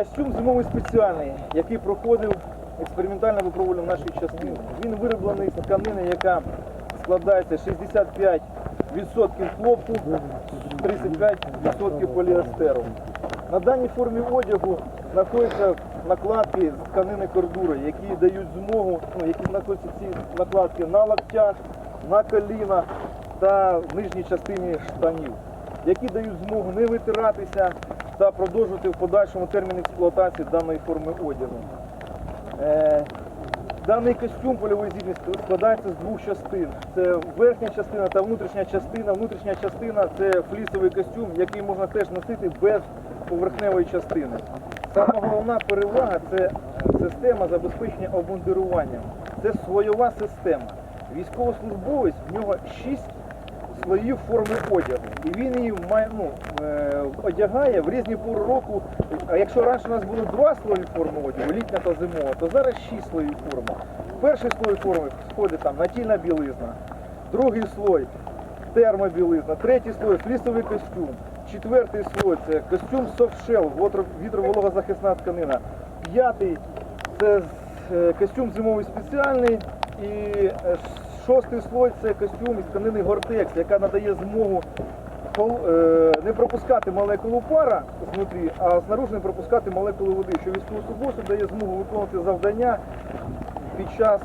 Костюм зимовий спеціальний, який проходив експериментальне випробування в нашій частині. Він вироблений з тканини, яка складається 65% хлопку, 35% поліестеру. На даній формі одягу знаходяться накладки з тканини кордури, які дають змогу, ну, які знаходяться ці накладки на локтях, на колінах та в нижній частині штанів, які дають змогу не витиратися та продовжувати в подальшому термін експлуатації даної форми одягу. Е, Даний костюм польової здібності складається з двох частин. Це верхня частина та внутрішня частина. Внутрішня частина це флісовий костюм, який можна теж носити без поверхневої частини. Саме головна перевага це система забезпечення обмундируванням. Це своєва система. Військовослужбовець в нього 6 слоїв форми одягу. І він її ну, е, одягає в різні пори року. А якщо раніше у нас було два слої форми одягу, літня та зимова, то зараз шість слоїв форми. Перший слой форми входить там натільна білизна, другий слой термобілизна, третій слой флісовий костюм, четвертий слой це костюм софтшел, вітровологозахисна тканина, п'ятий це е, костюм зимовий спеціальний і е, шостий слой це костюм із тканини Гортекс, яка надає змогу е, не пропускати молекулу пара знутрі, а знаружи не пропускати молекулу води, що військовослужбовцю дає змогу виконувати завдання під час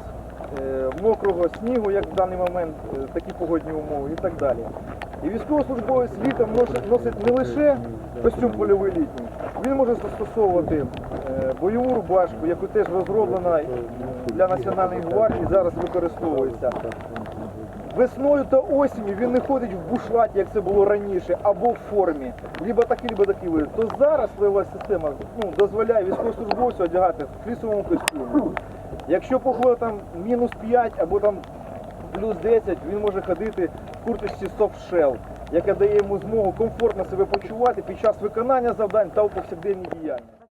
е, мокрого снігу, як в даний момент, е, такі погодні умови і так далі. І військовослужбовець літом носить, носить не лише костюм польовий літній, він може застосовувати е, бойову рубашку, яку теж розроблена для Національної гвардії, зараз використовується. Весною та осінню він не ходить в бушлаті, як це було раніше, або в формі, либо такі, либо такі види. То зараз бойова система ну, дозволяє військовослужбовцю одягати в флісовому костюмі. Якщо погода там мінус 5 або там плюс 10, він може ходити курточці Soft Shell, яка дає йому змогу комфортно себе почувати під час виконання завдань та у повсякденній діяльності.